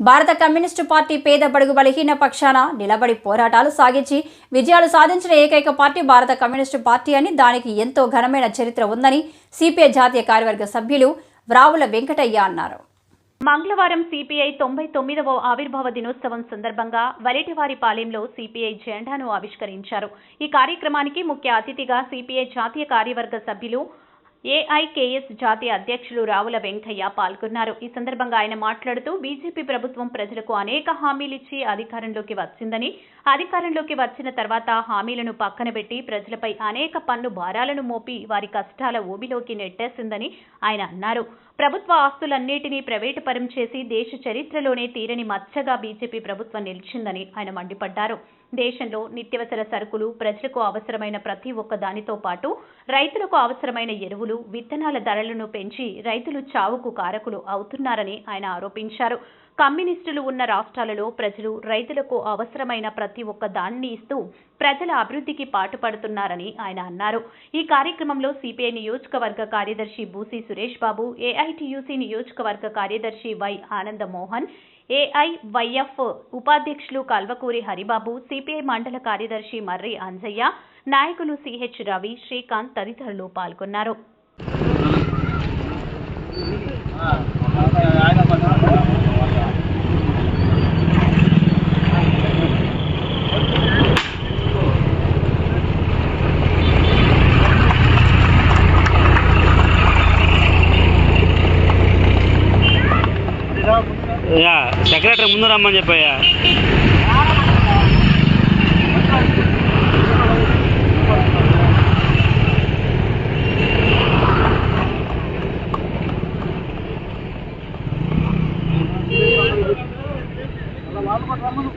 భారత communist party పేద బడుగు బలహీన పక్షాన నిలబడి పోరాటాలు సాగించి విజయాలు సాధించిన ఏకైక పార్టీ భారత కమ్యూనిస్టు పార్టీ అని దానికి ఎంతో ఘనమైన చరిత్ర ఉందని సిపిఐ జాతీయ కార్యవర్గ సభ్యులు వ్రావుల వెంకటయ్య అన్నారు. మంగళవారం సిపిఐ తొంభై తొమ్మిదవ ఆవిర్భావ దినోత్సవం సందర్భంగా వలేటివారిపాలెంలో సిపిఐ జెండాను ఆవిష్కరించారు. ఈ కార్యక్రమానికి ముఖ్య అతిథిగా సిపిఐ జాతీయ కార్యవర్గ సభ్యులు ఏఐకేఎస్ జాతీయ అధ్యక్షులు రావుల వెంకయ్య పాల్గొన్నారు. ఈ సందర్భంగా ఆయన మాట్లాడుతూ బీజేపీ ప్రభుత్వం ప్రజలకు అనేక హామీలిచ్చి అధికారంలోకి వచ్చిందని అధికారంలోకి వచ్చిన తర్వాత హామీలను పక్కన పెట్టి ప్రజలపై అనేక పన్ను భారాలను మోపి వారి కష్టాల ఊబిలోకి నెట్టేసిందని ఆయన అన్నారు. ప్రభుత్వ ఆస్తులన్నిటినీ ప్రైవేటు పరం చేసి దేశ చరిత్రలోనే తీరని మచ్చగా బీజేపీ ప్రభుత్వం నిలిచిందని ఆయన మండిపడ్డారు. దేశంలో నిత్యవసర సరుకులు ప్రజలకు అవసరమైన ప్రతి ఒక్క దానితో పాటు రైతులకు అవసరమైన ఎరువులు విత్తనాల ధరలను పెంచి రైతులు చావుకు కారకులు అవుతున్నారని ఆయన ఆరోపించారు. కమ్యూనిస్టులు ఉన్న రాష్ట్రాలలో ప్రజలు రైతులకు అవసరమైన ప్రతి ఒక్క దాన్ని ఇస్తూ ప్రజల అభివృద్ధికి పాటుపడుతున్నారని ఆయన అన్నారు. ఈ కార్యక్రమంలో సిపిఐ నియోజకవర్గ కార్యదర్శి బూసి సురేష్ బాబు ఏఐటియుసి నియోజకవర్గ కార్యదర్శి వై ఆనంద మోహన్ ఏఐవైఎఫ్ ఉపాధ్యక్షులు కల్వకూరి హరిబాబు సిపిఐ మండల కార్యదర్శి మర్రి అంజయ్య నాయకులు సిహెచ్ రవి శ్రీకాంత్ తదితరులు పాల్గొన్నారు. సెక్రటరీ ముందు రమ్మని చెప్పాయా రమ్మను